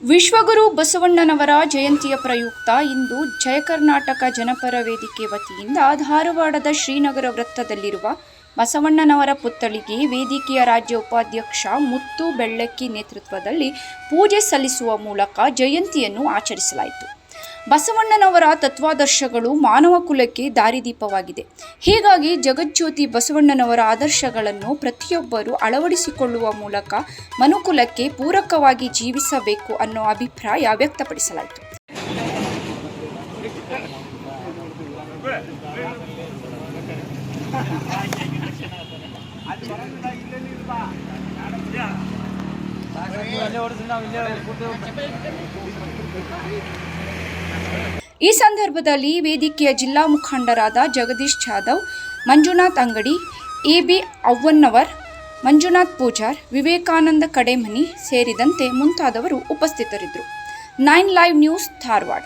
ವಿಶ್ವಗುರು ಬಸವಣ್ಣನವರ ಜಯಂತಿಯ ಪ್ರಯುಕ್ತ ಇಂದು ಜಯ ಕರ್ನಾಟಕ ಜನಪರ ವೇದಿಕೆ ವತಿಯಿಂದ ಧಾರವಾಡದ ಶ್ರೀನಗರ ವೃತ್ತದಲ್ಲಿರುವ ಬಸವಣ್ಣನವರ ಪುತ್ಥಳಿಗೆ ವೇದಿಕೆಯ ರಾಜ್ಯ ಉಪಾಧ್ಯಕ್ಷ ಮುತ್ತು ಬೆಳ್ಳಕ್ಕಿ ನೇತೃತ್ವದಲ್ಲಿ ಪೂಜೆ ಸಲ್ಲಿಸುವ ಮೂಲಕ ಜಯಂತಿಯನ್ನು ಆಚರಿಸಲಾಯಿತು. ಬಸವಣ್ಣನವರ ತತ್ವಾದರ್ಶಗಳು ಮಾನವ ಕುಲಕ್ಕೆ ದಾರಿದೀಪವಾಗಿದೆ. ಹೀಗಾಗಿ ಜಗಜ್ಯೋತಿ ಬಸವಣ್ಣನವರ ಆದರ್ಶಗಳನ್ನು ಪ್ರತಿಯೊಬ್ಬರು ಅಳವಡಿಸಿಕೊಳ್ಳುವ ಮೂಲಕ ಮನುಕುಲಕ್ಕೆ ಪೂರಕವಾಗಿ ಜೀವಿಸಬೇಕು ಅನ್ನೋ ಅಭಿಪ್ರಾಯ ವ್ಯಕ್ತಪಡಿಸಲಾಯಿತು. ಈ ಸಂದರ್ಭದಲ್ಲಿ ವೇದಿಕೆಯ ಜಿಲ್ಲಾ ಮುಖಂಡರಾದ ಜಗದೀಶ್ ಜಾಧವ್, ಮಂಜುನಾಥ್ ಅಂಗಡಿ ಎ ಬಿ ಅವ್ವನ್ನವರ್, ಮಂಜುನಾಥ್ ಪೂಜಾರ್, ವಿವೇಕಾನಂದ ಕಡೆಮನಿ ಸೇರಿದಂತೆ ಮುಂತಾದವರು ಉಪಸ್ಥಿತರಿದ್ದರು. Nine live news Dharwad.